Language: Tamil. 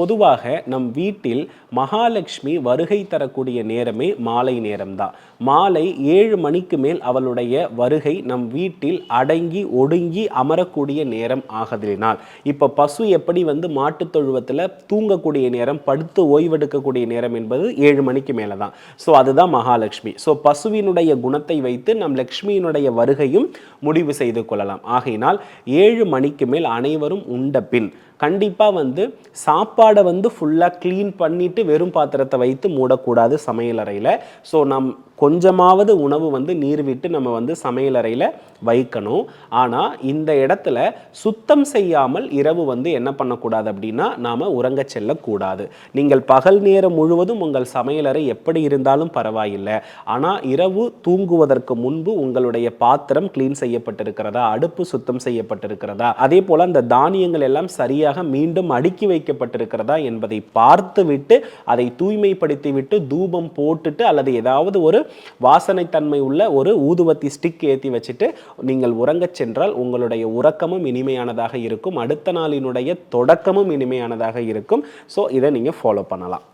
பொதுவாக நம் வீட்டில் மகாலட்சுமி வருகை தரக்கூடிய நேரமே மாலை நேரம்தான். மாலை ஏழு மணிக்கு மேல் அவளுடைய வருகை நம் வீட்டில் அடங்கி ஒடுங்கி அமரக்கூடிய நேரம் ஆகதினால் இப்போ பசு எப்படி வந்து மாட்டுத் தொழுவத்தில் தூங்கக்கூடிய நேரம் படுத்து ஓய்வெடுக்கக்கூடிய நேரம் என்பது ஏழு மணிக்கு மேலே தான் ஸோ அதுதான் மகாலட்சுமி. ஸோ பசுவினுடைய குணத்தை வைத்து நம் லக்ஷ்மியினுடைய வருகையும் முடிவு செய்து கொள்ளலாம். ஆகையினால் ஏழு மணிக்கு மேல் அனைவரும் உண்ட பின் கண்டிப்பாக வந்து சாப்பாடை வந்து ஃபுல்லாக க்ளீன் பண்ணிவிட்டு வெறும் பாத்திரத்தை வைத்து மூடக்கூடாது சமையலறையில். ஸோ நம் கொஞ்சமாவது உணவு வந்து நீர் விட்டு நம்ம வந்து சமையலறையில் வைக்கணும். ஆனால் இந்த இடத்துல சுத்தம் செய்யாமல் இரவு வந்து என்ன பண்ணக்கூடாது அப்படின்னா நாம் உறங்க செல்லக்கூடாது. நீங்கள் பகல் நேரம் முழுவதும் உங்கள் சமையலறை எப்படி இருந்தாலும் பரவாயில்லை. ஆனால் இரவு தூங்குவதற்கு முன்பு உங்களுடைய பாத்திரம் க்ளீன் செய்யப்பட்டிருக்கிறதா? அடுப்பு சுத்தம் செய்யப்பட்டிருக்கிறதா? அதே போல் அந்த தானியங்கள் எல்லாம் சரியாக மீண்டும் அடுக்கி வைக்கப்பட்டிருக்கிறதா என்பதை பார்த்துவிட்டு அதை தூய்மைப்படுத்தி விட்டு தூபம் போட்டுட்டு அல்லது ஏதாவது ஒரு வாசனைத்தன்மை உள்ள ஒரு ஊதுவத்தி ஸ்டிக் ஏற்றி வச்சுட்டு நீங்கள் உறங்கச் சென்றால் உங்களுடைய உறக்கமும் இனிமையானதாக இருக்கும். அடுத்த நாளினுடைய தொடக்கமும் இனிமையானதாக இருக்கும். ஸோ இதை நீங்கள் ஃபாலோ பண்ணலாம்.